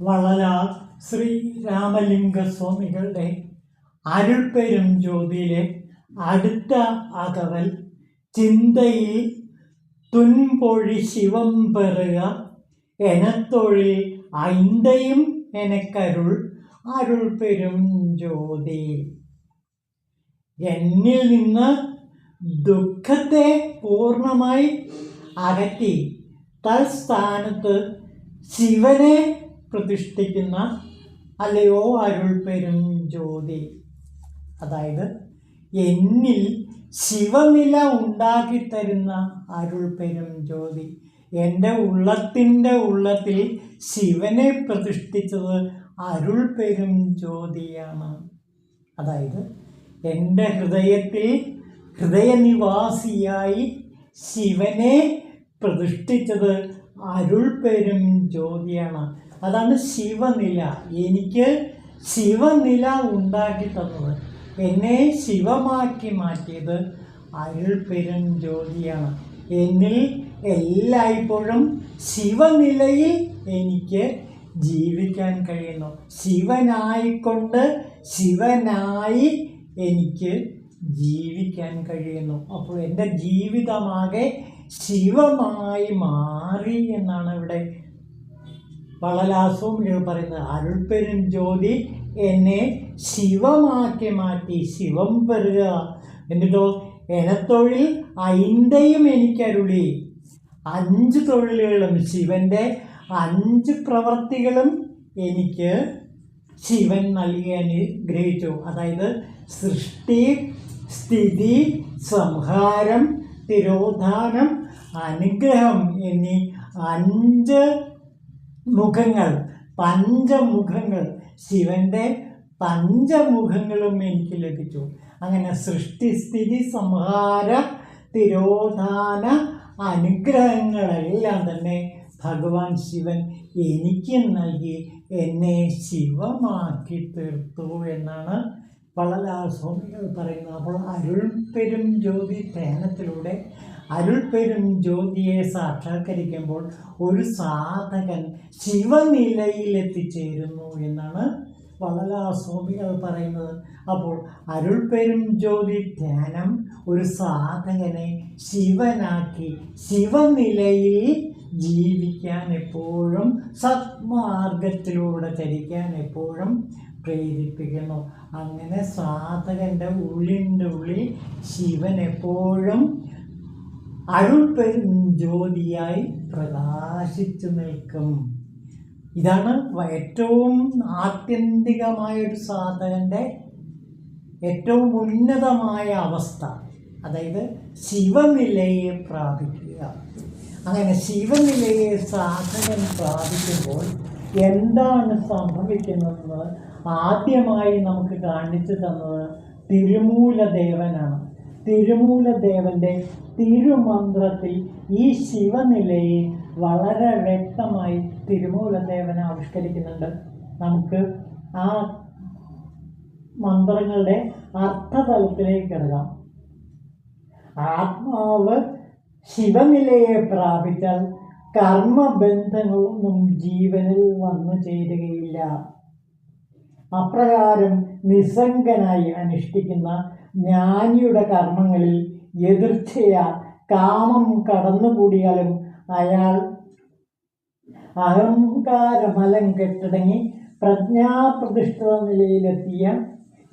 വളരാർ ശ്രീ രാമലിംഗ സ്വാമികളുടെ അരുൾപ്പെരും ജ്യോതിയിലെ അടുത്ത അകവൽ ചിന്തയിൽ തുൻപൊഴി ശിവം പെറുക. എനത്തൊഴിൽ ഐന്തയും എനക്കരുൾ അരുൾ പെരും ജ്യോതി. എന്നിൽ നിന്ന് ദുഃഖത്തെ പൂർണമായി അകറ്റി തൽസ്ഥാനത്ത് ശിവനെ പ്രതിഷ്ഠിക്കുന്ന അല്ലയോ അരുൾ പെരും ജ്യോതി. അതായത് എന്നിൽ ശിവനില ഉണ്ടാക്കി തരുന്ന അരുൾ പെരും ജ്യോതി. എന്റെ ഉള്ളത്തിന്റെ ഉള്ളത്തിൽ ശിവനെ പ്രതിഷ്ഠിച്ചത് അരുൾ പെരും ജ്യോതിയാണ്. അതായത് എന്റെ ഹൃദയത്തിൽ ഹൃദയനിവാസിയായി ശിവനെ പ്രതിഷ്ഠിച്ചത് അരുൾ പെരും ജ്യോതിയാണ്. അതാണ് ശിവനില. എനിക്ക് ശിവനില ഉണ്ടാക്കി തന്നത്. എന്നെ ശിവമാക്കി മാറ്റിയത് അരുൾ പെരും ജ്യോതിയാണ്. എന്നിൽ എല്ലായ്പ്പോഴും ശിവനിലയിൽ എനിക്ക് ജീവിക്കാൻ കഴിയുന്നു. ശിവനായിക്കൊണ്ട് ശിവനായി എനിക്ക് ജീവിക്കാൻ കഴിയുന്നു. അപ്പോൾ എന്റെ ജീവിതമാകെ ശിവമായി മാറി എന്നാണ് ഇവിടെ വളലാസവും പറയുന്നത് അരുൾപെരും ജ്യോതി എന്നെ ശിവമാക്കി മാറ്റി ശിവം പെരുക. എന്നിട്ടോ? എനത്തൊഴിൽ ഐന്തയും എനിക്കരുളി. അഞ്ച് തൊഴിലുകളും ശിവന്റെ അഞ്ച് പ്രവർത്തികളും എനിക്ക് ശിവൻ നൽകി അനുഗ്രഹിച്ചു. അതായത് സൃഷ്ടി സ്ഥിതി സംഹാരം തിരോധാനം അനുഗ്രഹം എന്നീ അഞ്ച് മുഖങ്ങൾ പഞ്ചമുഖങ്ങൾ. ശിവന്റെ പഞ്ചമുഖങ്ങളും എനിക്ക് ലഭിച്ചു. അങ്ങനെ സൃഷ്ടിസ്ഥിതി സംഹാര തിരോധാന അനുഗ്രഹങ്ങളെല്ലാം തന്നെ ഭഗവാൻ ശിവൻ എനിക്ക് നൽകി. എന്നെ ശിവമാക്കി തീർത്തു എന്നാണ് വളരെ സ്വാമികൾ പറയുന്നത്. അപ്പോൾ അരുൾപ്പെരും ജ്യോതി ധ്യാനത്തിലൂടെ അരുൾപ്പെരും ജ്യോതിയെ സാക്ഷാത്കരിക്കുമ്പോൾ ഒരു സാധകൻ ശിവനിലയിൽ എത്തിച്ചേരുന്നു എന്നാണ് വളരെ സ്വാമികൾ പറയുന്നത്. അപ്പോൾ അരുൾപ്പെരും ജ്യോതി ധ്യാനം ഒരു സാധകനെ ശിവനാക്കി ശിവനിലയിൽ ജീവിക്കാൻ എപ്പോഴും സത്മാർഗത്തിലൂടെ ചരിക്കാൻ എപ്പോഴും പ്രേരിപ്പിക്കുന്നു. അങ്ങനെ സാധകന്റെ ഉള്ളിന്റെ ഉള്ളിൽ ശിവൻ എപ്പോഴും അരുൾപ്പെരും ജ്യോതിയായി പ്രകാശിച്ചു നിൽക്കും. ഇതാണ് ഏറ്റവും ആത്യന്തികമായ ഒരു സാധകന്റെ ഏറ്റവും ഉന്നതമായ അവസ്ഥ. അതായത് ശിവനിലയെ പ്രാപിക്കുക. അങ്ങനെ ശിവനിലയെ സാധകൻ പ്രാപിക്കുമ്പോൾ എന്താണ് സംഭവിക്കുന്നത്? ആദ്യമായി നമുക്ക് കാണിച്ചു തന്നത് തിരുമൂലദേവനാണ്. തിരുമൂലദേവന്റെ തിരുമന്ത്രത്തിൽ ഈ ശിവനിലയെ വളരെ വ്യക്തമായി തിരുമൂലദേവൻ ആവിഷ്കരിക്കുന്നുണ്ട്. നമുക്ക് ആ മന്ത്രങ്ങളുടെ അർത്ഥതലത്തിലേക്ക് കിടക്കാം. ആത്മാവ് ശിവനിലയെ പ്രാപിച്ചാൽ കർമ്മബന്ധങ്ങളൊന്നും ജീവനിൽ വന്നു ചേരുകയില്ല. അപ്രകാരം നിസ്സംഗനായി അനുഷ്ഠിക്കുന്ന ജ്ഞാനിയുടെ കർമ്മങ്ങളിൽ എതിർച്ചയാ കാമം കടന്നുകൂടിയാലും അയാൾ അഹങ്കാരമലം കെട്ടടങ്ങി പ്രജ്ഞാപ്രതിഷ്ഠിത നിലയിലെത്തിയ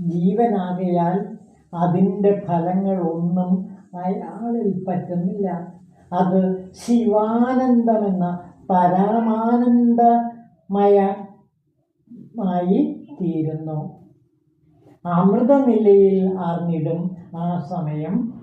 ജീവനാകയാൽ അതിന്റെ ഫലങ്ങളൊന്നും അയാളിൽ പറ്റുന്നില്ല. അത് ശിവാനന്ദമെന്ന പരമാനന്ദമയമായി തീരുന്നു. അമൃതനിലയിൽ അറിഞ്ഞിടും ആ സമയം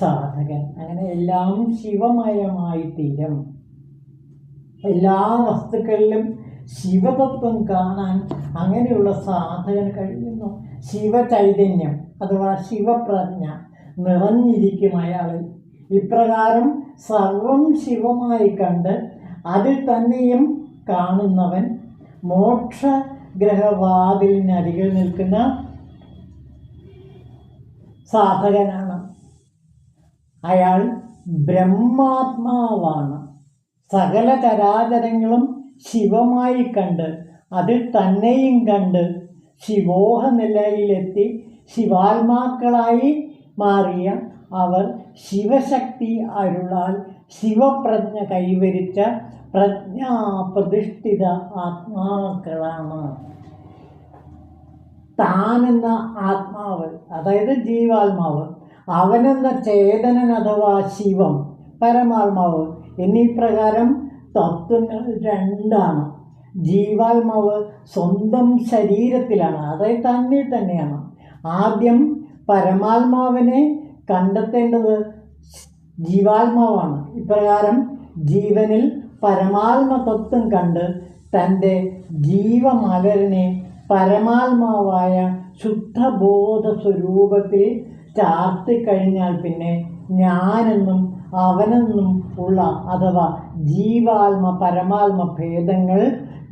സാധകൻ. അങ്ങനെ എല്ലാം ശിവമയമായി തീരും എല്ലാ വസ്തുക്കളിലും ശിവതത്വം കാണാൻ അങ്ങനെയുള്ള സാധകൻ കഴിയുന്നു. ശിവചൈതന്യം അഥവാ ശിവപ്രജ്ഞ നിറഞ്ഞിരിക്കും അയാളിൽ. ഇപ്രകാരം സർവം ശിവമായി കണ്ട് അതിൽ തന്നെയും കാണുന്നവൻ മോക്ഷഗ്രഹവാതിലിനരികിൽ നിൽക്കുന്ന സാധകനാണ്. അയാൾ ബ്രഹ്മാത്മാവാണ്. സകല ചരാചരങ്ങളും ശിവമായി കണ്ട് അതിൽ തന്നെയും കണ്ട് ശിവോഹ നിലയിലെത്തി ശിവാത്മാക്കളായി മാറിയ അവർ ശിവശക്തി അരുളാൽ ശിവപ്രജ്ഞ കൈവരിച്ച പ്രജ്ഞാപ്രതിഷ്ഠിത ആത്മാക്കളാണ്. താനെന്ന ആത്മാവ് അതായത് ജീവാത്മാവ് അവനെന്ന ചേതനൻ അഥവാ ശിവം പരമാത്മാവ് എന്നീ പ്രകാരം തത്വങ്ങൾ രണ്ടാണ്. ജീവാത്മാവ് സ്വന്തം ശരീരത്തിലാണ് അതായത് തന്നിൽ തന്നെയാണ്. ആദ്യം പരമാത്മാവിനെ കണ്ടെത്തേണ്ടത് ജീവാത്മാവാണ്. ഇപ്രകാരം ജീവനിൽ പരമാത്മ തത്വം കണ്ട് തന്റെ ജീവമലരിനെ പരമാത്മാവായ ശുദ്ധബോധ സ്വരൂപത്തിൽ ചാർത്തിക്കഴിഞ്ഞാൽ പിന്നെ ഞാനെന്നും അവനെന്നും ഉള്ള അഥവാ ജീവാത്മ പരമാത്മ ഭേദങ്ങൾ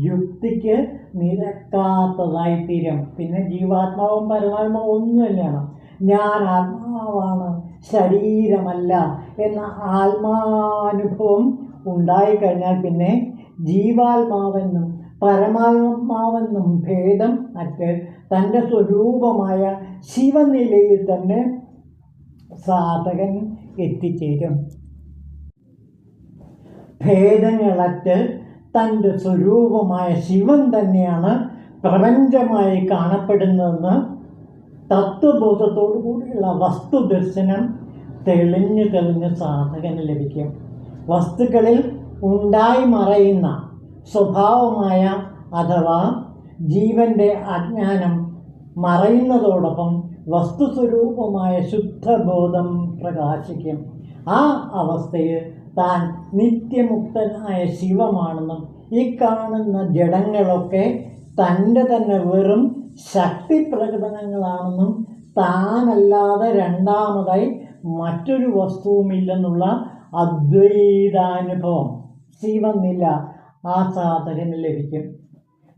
യുക്തിക്ക് നിരക്കാത്തതായിത്തീരും പിന്നെ ജീവാത്മാവും പരമാത്മാവും ഒന്നും തന്നെയാണ് ഞാൻ ആത്മാവാണ് ശരീരമല്ല എന്ന ആത്മാനുഭവം ഉണ്ടായിക്കഴിഞ്ഞാൽ പിന്നെ ജീവാത്മാവെന്നും പരമാത്മാവെന്നും ഭേദം അറ്റ് തന്റെ സ്വരൂപമായ ശിവനിലയിൽ തന്നെ സാധകൻ എത്തിച്ചേരും. ഭേദങ്ങളറ്റ് തന്റെ സ്വരൂപമായ ശിവൻ തന്നെയാണ് പ്രപഞ്ചമായി കാണപ്പെടുന്നതെന്ന് തത്വബോധത്തോടു കൂടിയുള്ള വസ്തുദർശനം തെളിഞ്ഞു തെളിഞ്ഞ് സാധകന് ലഭിക്കും. വസ്തുക്കളിൽ ഉണ്ടായി മറയുന്ന സ്വഭാവമായ അഥവാ ജീവന്റെ അജ്ഞാനം മറയുന്നതോടൊപ്പം വസ്തുസ്വരൂപമായ ശുദ്ധബോധം പ്രകാശിക്കും. ആ അവസ്ഥയിൽ താൻ നിത്യമുക്തനായ ശിവമാണെന്നും ഈ കാണുന്ന ജഡങ്ങളൊക്കെ തന്റെ തന്നെ വെറും ശക്തി പ്രകടനങ്ങളാണെന്നും താനല്ലാതെ രണ്ടാമതായി മറ്റൊരു വസ്തുവുമില്ലെന്നുള്ള അദ്വൈതാനുഭവം. ശിവനില ആ സാധകന് ലഭിക്കും.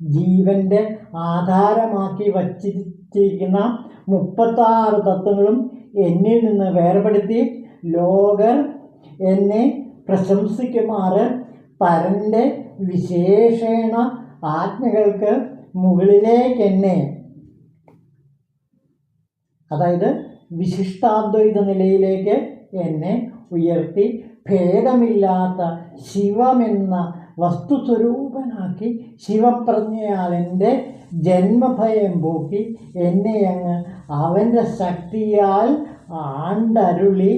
ജീവന്റെ ആധാരമാക്കി വച്ചിരിക്കുന്ന മുപ്പത്താറ് തത്വങ്ങളും എന്നിൽ നിന്ന് വേർപെടുത്തി ലോകർ എന്നെ പ്രശംസിക്കുമാറ്. പരന്റെ വിശേഷണ ആജ്ഞകൾക്ക് മുകളിലേക്ക് എന്നെ. അതായത് വിശിഷ്ടാദ്വൈത നിലയിലേക്ക് എന്നെ ഉയർത്തി. ഭേദമില്ലാത്ത ശിവമെന്ന വസ്തുസ്വരൂപനാക്കി ശിവപ്രജ്ഞയാൽ എന്റെ ജന്മഭയം പോക്കി എന്നെ അങ്ങ് അവന്റെ ശക്തിയാൽ ആണ്ടരുളി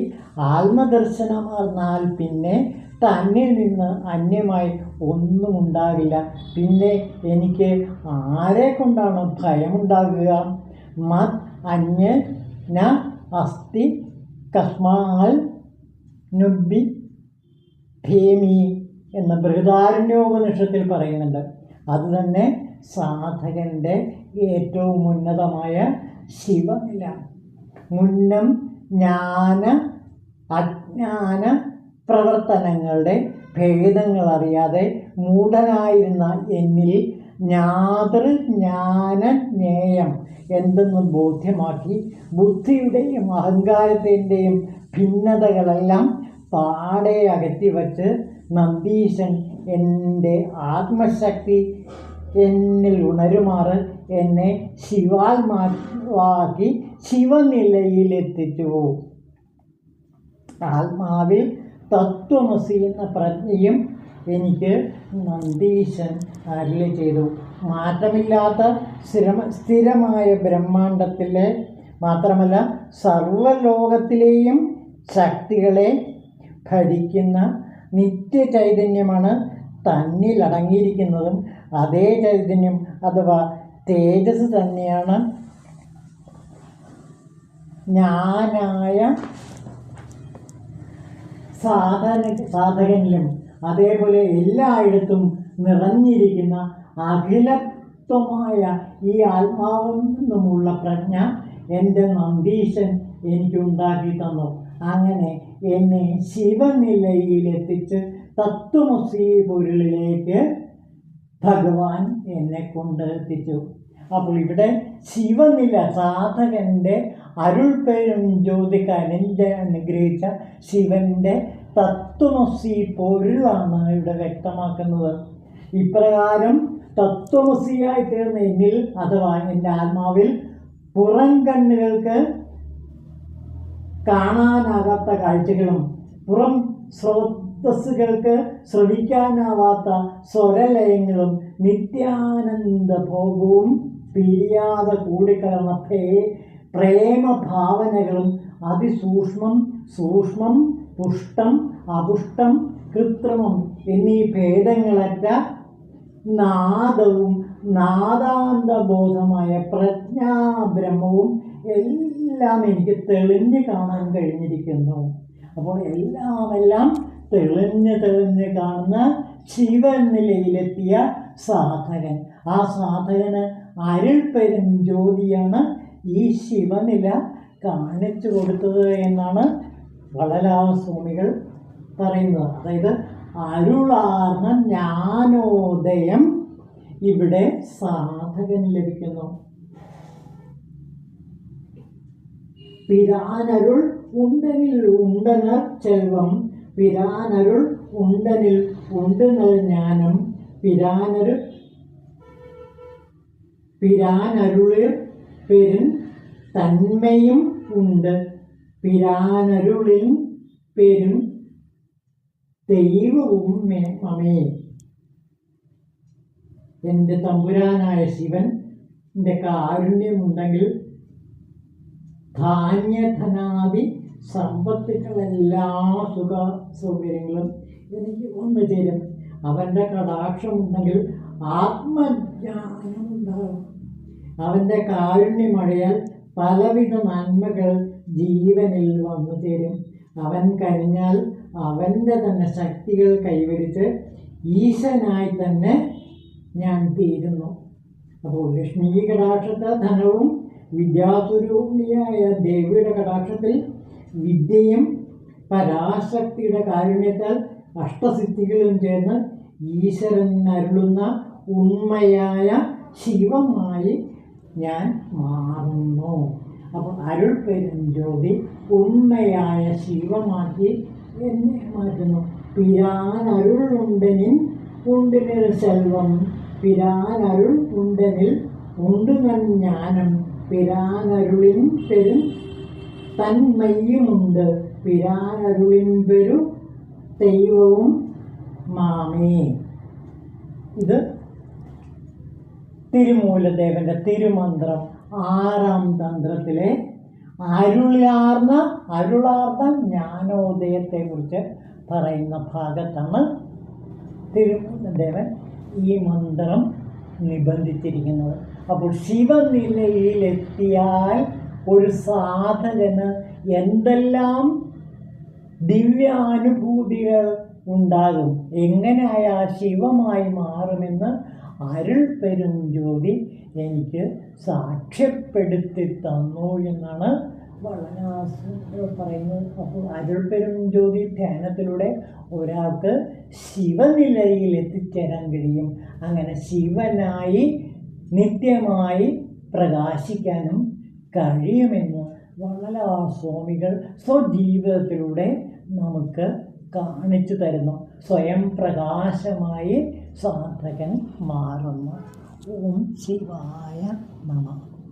ആത്മദർശനമാർന്നാൽ പിന്നെ തന്നിൽ നിന്ന് അന്യമായി ഒന്നും ഉണ്ടാകില്ല. പിന്നെ എനിക്ക് ആരെ കൊണ്ടാണ് ഭയമുണ്ടാകുക? മത് അന്യ ന അസ്ഥി കസ്മാൽ നുബി ഭേമി. എന്ന ബൃഹദാരണ്യോപനിഷത്തിൽ പറയുന്നുണ്ട്. അത് തന്നെ സാധകന്റെ ഏറ്റവും ഉന്നതമായ ശിവനില. മുന്നം ജ്ഞാന അജ്ഞാന പ്രവർത്തനങ്ങളുടെ ഭേദങ്ങൾ അറിയാതെ മൂഢനായിരുന്ന എന്നിൽ ജ്ഞാതൃജ്ഞാന ജ്ഞേയം എന്തെന്ന് ബോധ്യമാക്കി ബുദ്ധിയുടെയും അഹങ്കാരത്തിന്റെയും ഭിന്നതകളെല്ലാം പാടെ അകറ്റി വച്ച് നന്ദീശൻ എന്റെ ആത്മശക്തി എന്നിൽ ഉണരുമാറ് എന്നെ ശിവാത്മാവാക്കി ശിവനിലയിലെത്തിച്ചു. ആത്മാവിൽ തത്വമസി എന്ന പ്രജ്ഞയും എനിക്ക് നന്ദീശൻ അരളി ചെയ്തു. മാറ്റമില്ലാത്ത സ്ഥിരമ സ്ഥിരമായ ബ്രഹ്മാണ്ടത്തിലെ മാത്രമല്ല സർവലോകത്തിലെയും ശക്തികളെ ഭരിക്കുന്ന നിത്യചൈതന്യമാണ് തന്നിൽ അടങ്ങിയിരിക്കുന്നതും അതേ ചൈതന്യം അഥവാ തേജസ് തന്നെയാണ് ഞാനായ സാധന സാധകനിലും അതേപോലെ എല്ലായിടത്തും നിറഞ്ഞിരിക്കുന്ന അഖിലത്വമായ ഈ ആത്മാവിൽ നിന്നുമുള്ള പ്രജ്ഞ എന്റെ നന്ദീശൻ എനിക്ക് ഉണ്ടാക്കി തന്നു. അങ്ങനെ എന്നെ ശിവനിലയിലെത്തിച്ച് തത്വമസി പൊരുളിലേക്ക് ഭഗവാൻ എന്നെ കൊണ്ട് എത്തിച്ചു അപ്പോൾ ഇവിടെ ശിവനില സാധകന്റെ അരുൾപേരും ജ്യോതിക്കാരന്റെ അനുഗ്രഹിച്ച ശിവന്റെ തത്വമസി പൊരുളാണ് ഇവിടെ വ്യക്തമാക്കുന്നത്. ഇപ്രകാരം തത്വമസിയായി തീർന്ന എന്നിൽ അഥവാ എന്റെ ആത്മാവിൽ പുറം കണ്ണുകൾക്ക് കാണാനാകാത്ത കാഴ്ചകളും പുറം സ്രോതസ്സുകൾക്ക് ശ്രവിക്കാനാവാത്ത സ്വരലയങ്ങളും നിത്യാനന്ദ ഭോഗവും പിരിയാതെ കൂടിക്കലർന്ന പ്രേ പ്രേമഭാവനകളും അതിസൂക്ഷ്മം സൂക്ഷ്മം പുഷ്ടം അപുഷ്ടം കൃത്രിമം എന്നീ ഭേദങ്ങളറ്റ നാദവും നാദാന്തബോധമായ പ്രജ്ഞാബ്രഹ്മവും എല്ലാം എനിക്ക് തെളിഞ്ഞ് കാണാൻ കഴിഞ്ഞിരിക്കുന്നു. അപ്പോൾ എല്ലാം എല്ലാം തെളിഞ്ഞ് തെളിഞ്ഞ് കാണുന്ന ശിവനിലയിലെത്തിയ സാധകൻ. ആ സാധകന് അരുൾ പെരും ജ്യോതിയാണ് ഈ ശിവനില കാണിച്ചു കൊടുത്തത് എന്നാണ് വളലാസ്വാമികൾ പറയുന്നത്. അതായത് അരുളാർന്ന ജ്ഞാനോദയം ഇവിടെ സാധകന് ലഭിക്കുന്നു. പിരാനരുൾ ഉണ്ടനിൽ ഉണ്ടന ചെൽവം പിരാനരുൾ ഉണ്ടനിൽ ഉണ്ടന ജ്ഞാനം പിരാനരു പിരാനരുളിൽ പെരും തന്മയും ഉണ്ട്. പിരാനരുളിൽ പെരും ദൈവവും മമേ. എന്റെ തമ്പുരാനായ ശിവൻ എന്റെ കാരുണ്യമുണ്ടെങ്കിൽ ധാന്യധനാദി സമ്പത്തുകളെല്ലാ സുഖ സൗകര്യങ്ങളും എനിക്ക് വന്നു ചേരും അവന്റെ കടാക്ഷമുണ്ടെങ്കിൽ ആത്മജ്ഞാനം ഉണ്ടാകും. അവന്റെ കാരുണ്യമഴയാൽ പലവിധ നന്മകൾ ജീവനിൽ വന്നു ചേരും. അവൻ കഴിഞ്ഞാൽ അവന്റെ തന്നെ ശക്തികൾ കൈവരിച്ച് ഈശനായി തന്നെ ഞാൻ തീരുന്നു. അപ്പോൾ ലക്ഷ്മി കടാക്ഷത്തെ ധനവും വിദ്യാസ്വരൂപിണിയായ ദേവിയുടെ കടാക്ഷത്തിൽ വിദ്യയും പരാശക്തിയുടെ കാരുണ്യത്താൽ അഷ്ടസിദ്ധികളും ചേർന്ന് ഈശ്വരൻ അരുളുന്ന ഉണ്മയായ ശിവമായി ഞാൻ മാറുന്നു. അപ്പോൾ അരുൾ പെരും ജ്യോതി ഉണ്മയായ ശിവമാക്കി എന്നെ മാറ്റുന്നു. പിരാൻ അരുളുണ്ടെനിൻ ഉണ്ടിനിൽ സെൽവം പിരാൻ അരുൾ ഉണ്ടെനിൽ ഉണ്ടുനൻ ജ്ഞാനം പിരാനരുളിൻ പെരും തന്മയ്യുമുണ്ട്. പിരാനരുളിൻ പെരു ദൈവവും മാമേ. ഇത് തിരുമൂലദേവന്റെ തിരുമന്ത്രം ആറാം തന്ത്രത്തിലെ അരുളാർന്ന അരുളാർന്ന ജ്ഞാനോദയത്തെ കുറിച്ച് പറയുന്ന ഭാഗത്താണ് തിരുമൂലദേവൻ ഈ മന്ത്രം നിബന്ധിച്ചിരിക്കുന്നത്. അപ്പോൾ ശിവനിലയിലെത്തിയാൽ ഒരു സാധകന് എന്തെല്ലാം ദിവ്യാനുഭൂതികൾ ഉണ്ടാകും? എങ്ങനെയാ ശിവമായി മാറുമെന്ന് അരുൾ പെരും ജ്യോതി എനിക്ക് സാക്ഷ്യപ്പെടുത്തി തന്നു എന്നാണ് വളരെ പറയുന്നത്. അപ്പോൾ അരുൾ പെരും ജ്യോതി ധ്യാനത്തിലൂടെ ഒരാൾക്ക് ശിവനിലയിൽ എത്തിച്ചേരാൻ കഴിയും. അങ്ങനെ ശിവനായി നിത്യമായി പ്രകാശിക്കാനും കഴിയുമെന്ന് വളരെ സ്വാമികൾ സ്വജീവിതത്തിലൂടെ നമുക്ക് കാണിച്ചു തരുന്നു. സ്വയം പ്രകാശമായി സാധകൻ മാറുന്നു. ഓം ശിവായ നമ.